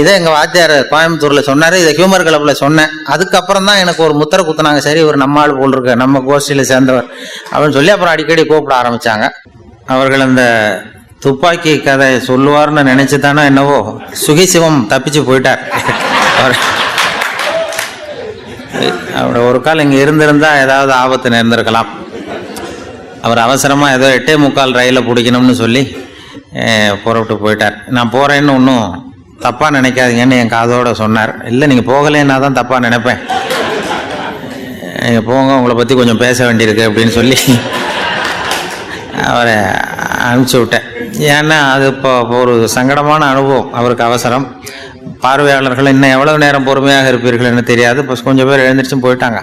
இதை எங்கள் வாத்தியார் கோயம்புத்தூரில் சொன்னார் இதை ஹியூமர் கிளப்பில் சொன்னேன். அதுக்கப்புறம் தான் எனக்கு ஒரு முத்திரை குத்துனாங்க. சரி ஒரு நம்ம ஆள் போல் இருக்க நம்ம கோஷ்டியில் சேர்ந்தவர் அப்படின்னு சொல்லி அப்புறம் அடிக்கடி கூப்பிட ஆரம்பித்தாங்க அவர்கள் அந்த துப்பாக்கி கதை சொல்லுவார்னு நினச்சி தானே என்னவோ சுகிசிவம் தப்பிச்சு போயிட்டார். அவர் அவர் ஒரு கால் இங்கே இருந்திருந்தா ஏதாவது ஆபத்து நேர்ந்திருக்கலாம். அவர் அவசரமாக ஏதோ எட்டே முக்கால் ரயிலை பிடிக்கணும்னு சொல்லி புறப்பட்டு போயிட்டார். நான் போகிறேன்னு ஒன்றும் தப்பாக நினைக்காதீங்கன்னு என் காதோட சொன்னார். இல்லை நீங்கள் போகலைன்னா தான் தப்பாக நினைப்பேன். நீங்கள் போங்க உங்களை பற்றி கொஞ்சம் பேச வேண்டியிருக்கு அப்படின்னு சொல்லி அவரை அனுப்பிச்சி விட்டேன். ஏன்னா அது இப்போ ஒரு சங்கடமான அனுபவம். அவருக்கு அவசரம். பார்வையாளர்கள் இன்னும் எவ்வளவு நேரம் பொறுமையாக இருப்பீர்கள்னு தெரியாது. இப்போ கொஞ்சம் பேர் எழுந்திரிச்சும் போயிட்டாங்க.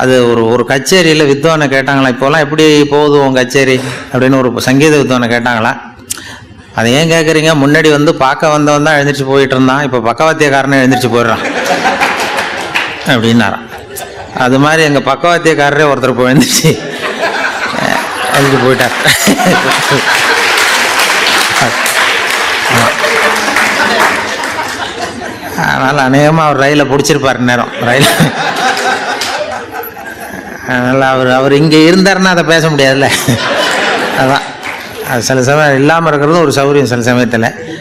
அது ஒரு ஒரு கச்சேரியில் வித்வானை கேட்டாங்களா இப்போலாம் எப்படி போகுது உன் கச்சேரி? அப்படின்னு ஒரு சங்கீத வித்வானை கேட்டாங்களா அதை ஏன் கேட்குறீங்க முன்னாடி வந்து பார்க்க வந்தவன் தான் எழுந்திரிச்சு போயிட்டு இருந்தான். இப்போ பக்கவாத்தியக்காரனே எழுந்திரிச்சு போயிடுறான். அப்படின்னாரான் அது மாதிரி எங்கள் பக்கவாத்தியக்காரரே ஒருத்தர் போய் எழுந்திரிச்சு எழுந்திரிச்சு போயிட்டார். அதனால் அநேகமாக அவர் ரயிலை பிடிச்சிருப்பார் நேரம் ரயில் அதனால் அவர் அவர் இங்கே இருந்தாருன்னா அதை பேச முடியாதுல்ல. அதான். அது சில சமயம் இல்லாமல் இருக்கிறது ஒரு சௌகரியம் சில சமயத்தில்.